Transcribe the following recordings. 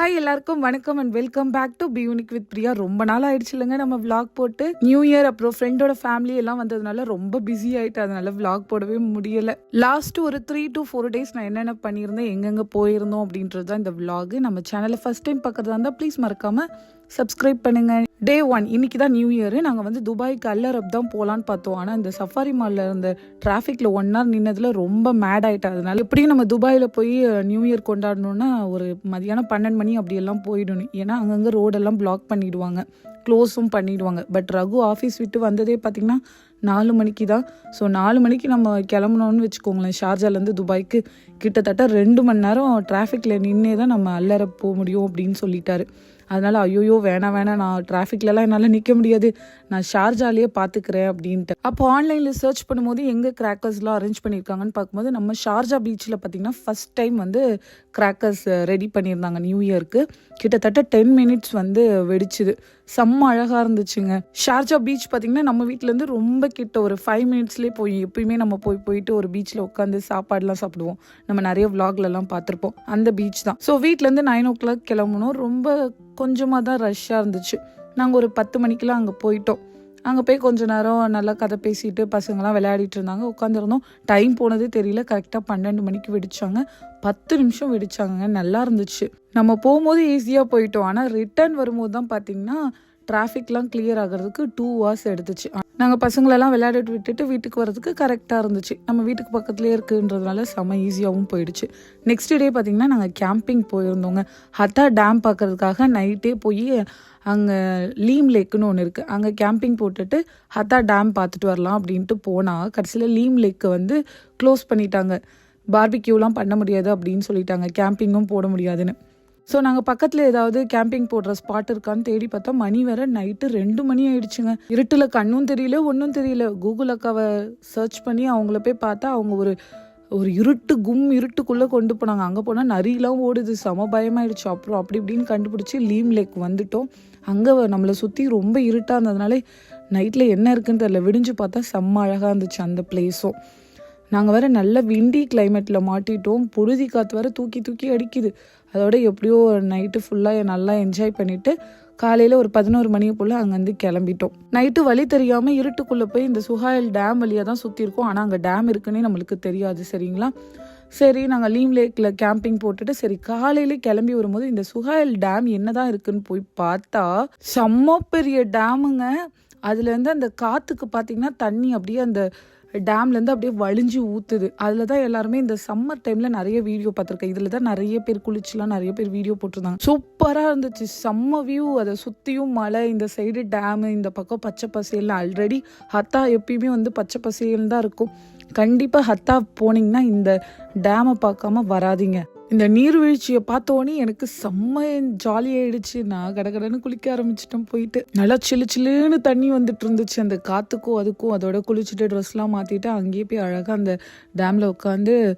Hi எல்லாருக்கும் வணக்கம் and welcome back to பியூனிக் வித் பிரியா ரொம்ப நாள் ஆயிடுச்சு இல்லைங்க. நம்ம விளாக் போட்டு நியூ இயர் அப்புறம் ஃப்ரெண்டோட ஃபேமிலி எல்லாம் வந்ததுனால ரொம்ப பிஸி ஆயிட்டு அதனால விளாக் போடவே முடியல. லாஸ்ட் ஒரு த்ரீ டு ஃபோர் டேஸ் நான் என்னென்ன பண்ணியிருந்தேன் எங்கெங்க போயிருந்தோம் அப்படின்றது தான் இந்த விளாக் நம்ம சேனலை ஃபர்ஸ்ட் டைம் பார்க்கறதா இருந்தால் ப்ளீஸ் மறக்காமல் சப்ஸ்கிரைப் பண்ணுங்கள் டே ஒன் இன்னைக்கு தான் நியூ இயர் நாங்கள் வந்து துபாய்க்கு அல்லரப் தான் போகலான்னு பார்த்தோம். ஆனால் இந்த சஃபாரி மாலில் இருந்த டிராஃபிக்கில் ஒன் ஹவர் நின்னதில் ரொம்ப மேட் ஆயிட்டா அதனால எப்படியும் நம்ம துபாயில் போய் நியூ இயர் கொண்டாடணும்னா ஒரு மதியானம் பன்னெண்டு மணி அப்படியெல்லாம் போயிடணும். ஏன்னா அங்கங்கே ரோடெல்லாம் பிளாக் பண்ணிவிடுவாங்க க்ளோஸும் பண்ணிவிடுவாங்க பட் ரகு ஆஃபீஸ் விட்டு வந்ததே பார்த்திங்கன்னா நாலு மணிக்கு தான். ஸோ நாலு மணிக்கு நம்ம கிளம்பணும்னு வச்சுக்கோங்களேன். ஷார்ஜாலேருந்து துபாய்க்கு கிட்டத்தட்ட ரெண்டு மணி நேரம் டிராஃபிக்கில் நின்னே தான் நம்ம அல்லற போக முடியும் அப்படின்னு சொல்லிட்டாரு. அதனால் ஐயோயோ வேணாம் வேணாம் நான் டிராஃபிக்லலாம் என்னால் நிற்க முடியாது. நான் ஷார்ஜாலேயே பார்த்துக்கிறேன் அப்படின்ட்டு. அப்போ ஆன்லைனில் சர்ச் பண்ணும்போது எங்கே கிராக்கர்ஸ்லாம் அரேஞ்ச் பண்ணியிருக்காங்கன்னு பார்க்கும்போது நம்ம ஷார்ஜா பீச்சில் பார்த்தீங்கன்னா ஃபஸ்ட் டைம் வந்து கிராக்கர்ஸ் ரெடி uh, பண்ணியிருந்தாங்க நியூ இயருக்கு கிட்டத்தட்ட டென் மினிட்ஸ் வந்து வெடிச்சுது. செம்ம அழகாக இருந்துச்சுங்க. ஷார்ஜா பீச் பார்த்தீங்கன்னா நம்ம வீட்டிலேருந்து ரொம்ப கிட்ட ஒரு ஃபைவ் மினிட்ஸ்லேயே போய் எப்பயுமே நம்ம போய் போயிட்டு ஒரு பீச்சில் உட்காந்து சாப்பாடுலாம் சாப்பிடுவோம். நம்ம நிறைய விளாக்லலாம் பார்த்துருப்போம். அந்த பீச் தான். ஸோ வீட்டிலேருந்து நைன் ஓ கிளாக் கிளம்பணும் ரொம்ப கொஞ்சமாக தான் ரஷ்ஷாக இருந்துச்சு. நாங்கள் ஒரு பத்து மணிக்கெலாம் அங்கே போயிட்டோம். அங்கே போய் கொஞ்ச நேரம் நல்லா கதை பேசிட்டு பசங்களாம் விளையாடிட்டு இருந்தாங்க. உட்காந்துருந்தோம் டைம் போனதே தெரியல. கரெக்டாக பன்னெண்டு மணிக்கு வெடிச்சாங்க. பத்து நிமிஷம் வெடிச்சாங்க. நல்லா இருந்துச்சு. நம்ம போகும்போது ஈஸியாக போயிட்டோம். ஆனால் ரிட்டர்ன் வரும்போது தான் பார்த்தீங்கன்னா டிராஃபிக்லாம் கிளியர் ஆகிறதுக்கு டூ ஹவர்ஸ் எடுத்துச்சு. நாங்கள் பசங்களெல்லாம் விளையாடிட்டு விட்டுட்டு வீட்டுக்கு வரதுக்கு கரெக்டாக இருந்துச்சு. நம்ம வீட்டுக்கு பக்கத்துலேயே இருக்குன்றதுனால செம ஈஸியாகவும் போயிடுச்சு. நெக்ஸ்ட் டே பார்த்தீங்கன்னா நாங்கள் கேம்பிங் போயிருந்தோங்க. ஹத்தா டேம் பார்க்கறதுக்காக நைட்டே போய் அங்கே லீம் லேக்குன்னு ஒன்று இருக்குது அங்கே கேம்பிங் போட்டுட்டு ஹத்தா டேம் பார்த்துட்டு வரலாம் அப்படின்ட்டு போனால் கடைசியில் லீம் லேக்கு வந்து க்ளோஸ் பண்ணிட்டாங்க. பார்பிக்யூலாம் பண்ண முடியாது அப்படின்னு சொல்லிட்டாங்க. கேம்பிங்கும் போட முடியாதுன்னு. ஸோ நாங்கள் பக்கத்தில் ஏதாவது கேம்பிங் போடுற ஸ்பாட் இருக்கான்னு தேடி பார்த்தா மணி வேற நைட்டு ரெண்டு மணி ஆயிடுச்சுங்க. இருட்டில் கண்ணும் தெரியல ஒன்றும் தெரியல. கூகுள் அக்காவை சர்ச் பண்ணி அவங்கள போய் பார்த்தா அவங்க ஒரு ஒரு இருட்டு கும் இருட்டுக்குள்ளே கொண்டு போனாங்க. அங்கே போனால் நரியெலாம் ஓடுது. செம பயமாயிடுச்சு. அப்புறம் அப்படி இப்படின்னு கண்டுபிடிச்சி லீம் லேக் வந்துட்டோம். அங்கே நம்மளை சுற்றி ரொம்ப இருட்டாக இருந்ததுனால நைட்டில் என்ன இருக்குன்னு தெரியல. விடிஞ்சு பார்த்தா செம்ம அழகாக இருந்துச்சு அந்த பிளேஸும் நாங்கள் வேறு நல்ல விண்டி கிளைமேட்டில் மாட்டிட்டோம். புழுதி காற்று வேறு தூக்கி தூக்கி அடிக்குது. அதோட எப்படியோ நைட்டு ஃபுல்லாக நல்லா என்ஜாய் பண்ணிட்டு காலையில் ஒரு பதினோரு மணியை போல் அங்கேருந்து கிளம்பிட்டோம். நைட்டு வழி தெரியாமல் இருட்டுக்குள்ளே போய் இந்த சுஹாயல் டேம் வழியாக தான் சுற்றிருக்கோம் ஆனால் அங்கே டேம் இருக்குன்னே நம்மளுக்கு தெரியாது சரிங்களா? சரி நாங்கள் லீம் லேக்கில் கேம்பிங் போட்டுட்டு சரி காலையிலே கிளம்பி வரும்போது இந்த சுஹாயல் டேம் என்னதான் இருக்குன்னு போய் பார்த்தா செம்ம பெரிய டேமுங்க அதுலேருந்து அந்த காற்றுக்கு பார்த்தீங்கன்னா தண்ணி அப்படியே அந்த டேம்லேருந்து அப்படியே வழிஞ்சு ஊற்றுது அதில் தான் எல்லாருமே இந்த சம்மர் டைமில் நிறைய வீடியோ பார்த்துருக்கேன். இதில் தான் நிறைய பேர் குளிச்சுலாம் நிறைய பேர் வீடியோ போட்டிருந்தாங்க. சூப்பராக இருந்துச்சு. செம்ம வியூ அதை சுற்றியும் மலை இந்த சைடு டேமு இந்த பக்கம் பச்சை பசேல்னு ஆல்ரெடி ஹத்தா எப்பயுமே வந்து பச்சை பசேல்னு தான் இருக்கும். கண்டிப்பாக ஹத்தா போனீங்கன்னா இந்த டேமை பார்க்காம வராதீங்க. இந்த நீர்வீழ்ச்சியை பார்த்தோன்னே எனக்கு செம்ம ஜாலியாயிடுச்சு நான் கடகடன்னு குளிக்க ஆரம்பிச்சிட்டேன் போயிட்டு. நல்லா சில்லு சில்லுன்னு தண்ணி வந்துட்டு இருந்துச்சு. அந்த காத்துக்கும் அதுக்கும் அதோட குளிச்சுட்டு ட்ரெஸ்லாம் மாற்றிட்டு அங்கேயே போய் அழகாக அந்த டேமில் உட்காந்து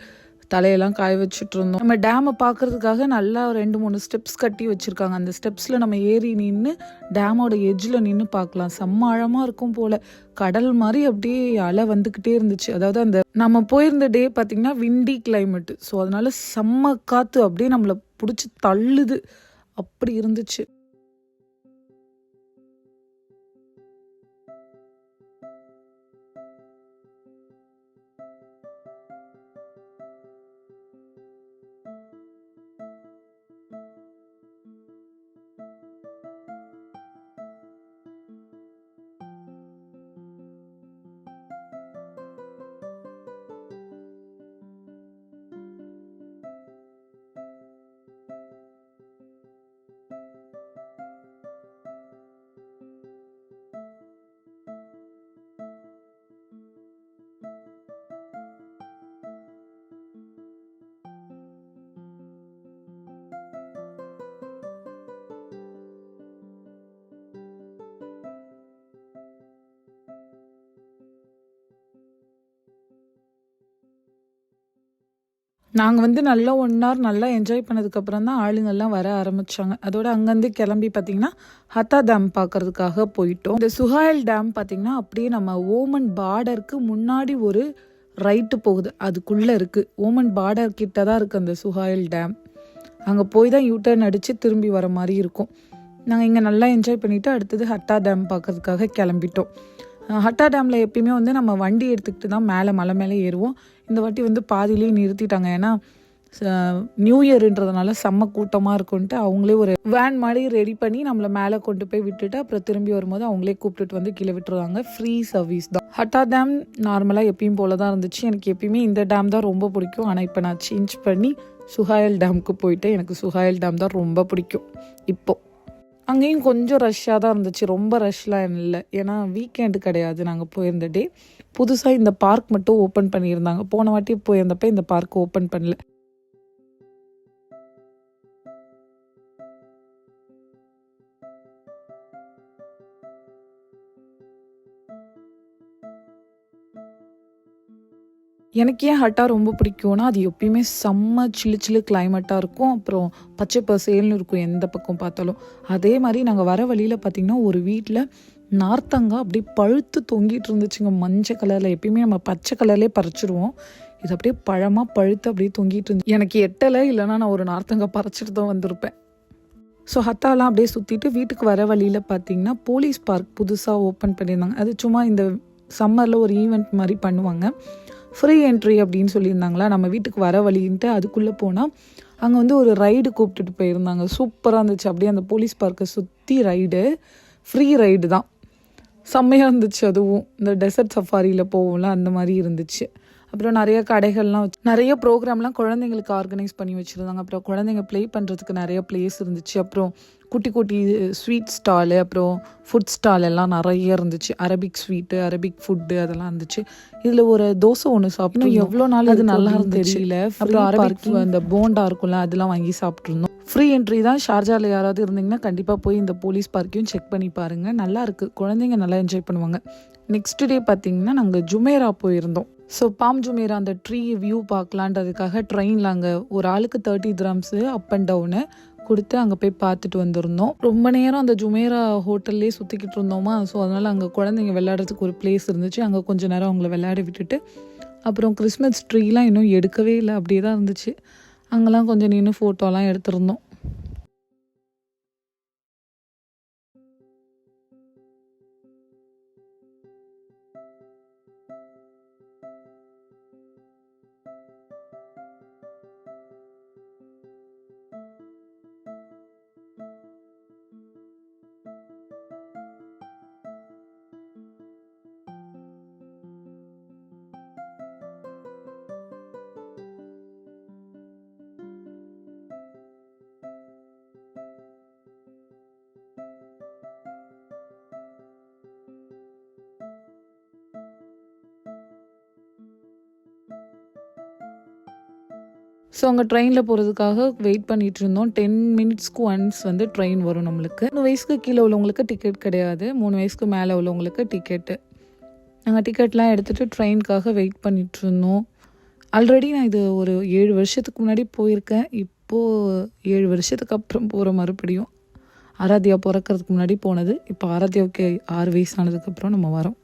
தலையெல்லாம் காய வச்சுட்டு இருந்தோம் நம்ம டேமை பார்க்கறதுக்காக நல்லா ரெண்டு மூணு ஸ்டெப்ஸ் கட்டி வச்சிருக்காங்க. அந்த ஸ்டெப்ஸில் நம்ம ஏறி நின்று டேமோட எஜ்ஜில் நின்று பார்க்கலாம் செம்ம ஆழமாக இருக்கும் போல். கடல் மாதிரி அப்படியே அலை வந்துக்கிட்டே இருந்துச்சு. அதாவது அந்த நம்ம போயிருந்த டே பார்த்தீங்கன்னா விண்டி கிளைமேட்டு ஸோ அதனால் செம்ம காற்று அப்படியே நம்மளை பிடிச்சி தள்ளுது. அப்படி இருந்துச்சு. நாங்கள் வந்து நல்லா ஒன் ஹவர் நல்லா என்ஜாய் பண்ணதுக்கப்புறம் தான் ஆளுங்கள்லாம் வர ஆரம்பித்தாங்க அதோட அங்கேருந்து கிளம்பி பார்த்தீங்கன்னா ஹத்தா டேம் பார்க்கறதுக்காக போயிட்டோம். இந்த சுஹாயல் டேம் பார்த்திங்கன்னா அப்படியே நம்ம ஓமன் பார்டருக்கு முன்னாடி ஒரு ரைட்டு போகுது. அதுக்குள்ளே இருக்குது ஓமன் பார்டர் கிட்ட தான் இருக்குது அந்த சுஹாயல் டேம் அங்கே போய் தான் யூ அடித்து திரும்பி வர மாதிரி இருக்கும். நாங்கள் இங்கே நல்லா என்ஜாய் பண்ணிவிட்டு அடுத்தது ஹட்டா டேம் பார்க்கறதுக்காக கிளம்பிட்டோம். ஹட்டா டேமில் எப்பயுமே வந்து நம்ம வண்டி எடுத்துக்கிட்டு தான் மேலே மலை மேலே ஏறுவோம். இந்த வாட்டி வந்து பாதியிலேயே நிறுத்திட்டாங்க. ஏன்னா நியூ இயருன்றதுனால செம்ம கூட்டமாக இருக்கும்ன்ட்டு அவங்களே ஒரு வேன் மாதிரி ரெடி பண்ணி நம்மளை மேலே கொண்டு போய் விட்டுட்டு அப்புறம் திரும்பி வரும்போது அவங்களே கூப்பிட்டுட்டு வந்து கீழே விட்டுருவாங்க. ஃப்ரீ சர்வீஸ் தான். ஹட்டா டேம் நார்மலாக எப்பயும் போல தான் இருந்துச்சு. எனக்கு எப்பயுமே இந்த டேம் தான் ரொம்ப பிடிக்கும். ஆனால் இப்போ நான் சேஞ்ச் பண்ணி சுஹாயல் டேமுக்கு போயிட்டு எனக்கு சுஹாயல் டேம் தான் ரொம்ப பிடிக்கும். இப்போது அங்கேயும் கொஞ்சம் ரஷ்ஷாக தான் இருந்துச்சு. ரொம்ப ரஷ்லாம் இல்லை. ஏன்னா வீக்கெண்டு கிடையாது. நாங்கள் போயிருந்த டே புதுசாக இந்த பார்க் மட்டும் ஓப்பன் பண்ணியிருந்தாங்க. போன வாட்டி போயிருந்தப்ப இந்த பார்க் ஓப்பன் பண்ணல. எனக்கு ஏன் ஹட்டா ரொம்ப பிடிக்கும்னா அது எப்பயுமே செம்ம சில்லு சில்லு கிளைமேட்டாக இருக்கும். அப்புறம் பச்சை பசேல்னு இருக்கும் எந்த பக்கம் பார்த்தாலும். அதே மாதிரி நாங்கள் வர வழியில் பார்த்தீங்கன்னா ஒரு வீட்டில் நார்த்தங்காய் அப்படியே பழுத்து தொங்கிட்டு இருந்துச்சுங்க. மஞ்சள் கலரில் எப்பயுமே நம்ம பச்சை கலர்லேயே பறிச்சிருவோம். இது அப்படியே பழமாக பழுத்து அப்படியே தொங்கிட்டு இருந்து எனக்கு எட்டலை இல்லைன்னா நான் ஒரு நார்த்தங்காய் பறிச்சிட்டு தான் வந்திருப்பேன். ஸோ ஹத்தாலாம் அப்படியே சுற்றிட்டு வீட்டுக்கு வர வழியில் பார்த்தீங்கன்னா போலீஸ் பார்க் புதுசாக ஓப்பன் பண்ணியிருந்தாங்க. அது சும்மா இந்த சம்மரில் ஒரு ஈவெண்ட் மாதிரி பண்ணுவாங்க. ஃப்ரீ என்ட்ரி அப்படின்னு சொல்லியிருந்தாங்களா? நம்ம வீட்டுக்கு வர வழின்ட்டு அதுக்குள்ளே போனால் அங்கே வந்து ஒரு ரைடு கூப்பிட்டுட்டு போயிருந்தாங்க. சூப்பராக இருந்துச்சு. அப்படியே அந்த போலீஸ் பார்க்கை சுற்றி ரைடு ஃப்ரீ ரைடு தான். செம்மையாக இருந்துச்சு அதுவும். இந்த டெசர்ட் சஃபாரியில் போவோம்ல அந்த மாதிரி இருந்துச்சு. அப்புறம் நிறைய கடைகள்லாம் வச்சு நிறைய ப்ரோக்ராம்லாம் குழந்தைங்களுக்கு ஆர்கனைஸ் பண்ணி வச்சுருந்தாங்க. அப்புறம் குழந்தைங்க ப்ளே பண்ணுறதுக்கு நிறைய பிளேஸ் இருந்துச்சு. அப்புறம் குட்டி குட்டி ஸ்வீட் ஸ்டாலு அப்புறம் ஃபுட் ஸ்டால் எல்லாம் நிறைய இருந்துச்சு. அரபிக் ஸ்வீட்டு அரபிக் ஃபுட்டு அதெல்லாம் இருந்துச்சு. இதில் ஒரு தோசை ஒன்று சாப்பிட்டோம் எவ்வளோ நாள் அது நல்லா இருந்துச்சு. தெரியல. அப்புறம் அரபிக் அந்த போண்டா இருக்கும்ல அதெல்லாம் வாங்கி சாப்பிட்ருந்தோம் ஃப்ரீ என்ட்ரி தான் ஷார்ஜாவில் யாராவது இருந்தீங்கன்னா கண்டிப்பாக போய் இந்த போலீஸ் பார்க்கையும் செக் பண்ணி பாருங்கள் நல்லா இருக்குது குழந்தைங்க நல்லா என்ஜாய் பண்ணுவாங்க. நெக்ஸ்ட் டே பார்த்தீங்கன்னா நாங்கள் ஜுமேரா போயிருந்தோம். ஸோ பாம் ஜுமேரா அந்த ட்ரீ வியூ பார்க்கலான்றதுக்காக ட்ரெயினில் அங்கே ஒரு ஆளுக்கு thirty grams up and down கொடுத்து அங்கே போய் பார்த்துட்டு வந்திருந்தோம். ரொம்ப நேரம் அந்த ஜுமேரா ஹோட்டல்லே சுற்றிக்கிட்டு இருந்தோமா? ஸோ அதனால் அங்கே குழந்தைங்க விளையாடுறதுக்கு ஒரு பிளேஸ் இருந்துச்சு. அங்கே கொஞ்சம் நேரம் அவங்கள விளையாட விட்டுட்டு அப்புறம் கிறிஸ்மஸ் ட்ரீலாம் இன்னும் எடுக்கவே இல்லை. அப்படியே தான் இருந்துச்சு. அங்கெல்லாம் கொஞ்சம் நின்று ஃபோட்டோலாம் எடுத்திருந்தோம். ஸோ அங்கே ட்ரெயினில் போகிறதுக்காக வெயிட் பண்ணிட்டு இருந்தோம் டென் மினிட்ஸ்க்கு ஒன்ஸ் வந்து ட்ரெயின் வரும் நம்மளுக்கு. மூணு வயசுக்கு கீழே உள்ளவங்களுக்கு டிக்கெட் கிடையாது. மூணு வயசுக்கு மேலே உள்ளவங்களுக்கு டிக்கெட்டு நாங்கள் டிக்கெட்லாம் எடுத்துகிட்டு ட்ரெயினுக்காக வெயிட் பண்ணிட்டு இருந்தோம் ஆல்ரெடி நான் இது ஒரு ஏழு வருஷத்துக்கு முன்னாடி போயிருக்கேன். இப்போது ஏழு வருஷத்துக்கு அப்புறம் போகிற மறுபடியும். ஆராத்யா பிறக்கறதுக்கு முன்னாடி போனது. இப்போ ஆராத்யாவுக்கு ஆறு வயசு ஆனதுக்கப்புறம் நம்ம வரோம்.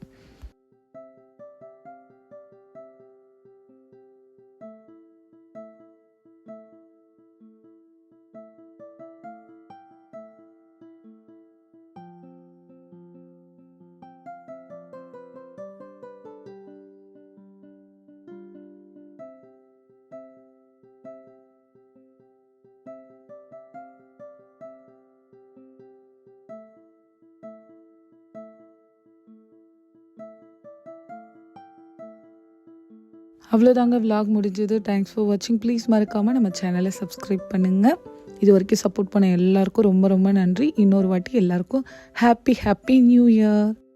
அவ்வளோதாங்க விலாக் முடிஞ்சது. தேங்க்ஸ் ஃபார் வாட்சிங் ப்ளீஸ் மறக்காமல் நம்ம சேனலை சப்ஸ்கிரைப் பண்ணுங்கள் இது வரைக்கும் சப்போர்ட் பண்ண எல்லாருக்கும் ரொம்ப ரொம்ப நன்றி. இன்னொரு வாட்டி எல்லாருக்கும் ஹாப்பி ஹாப்பி நியூ இயர்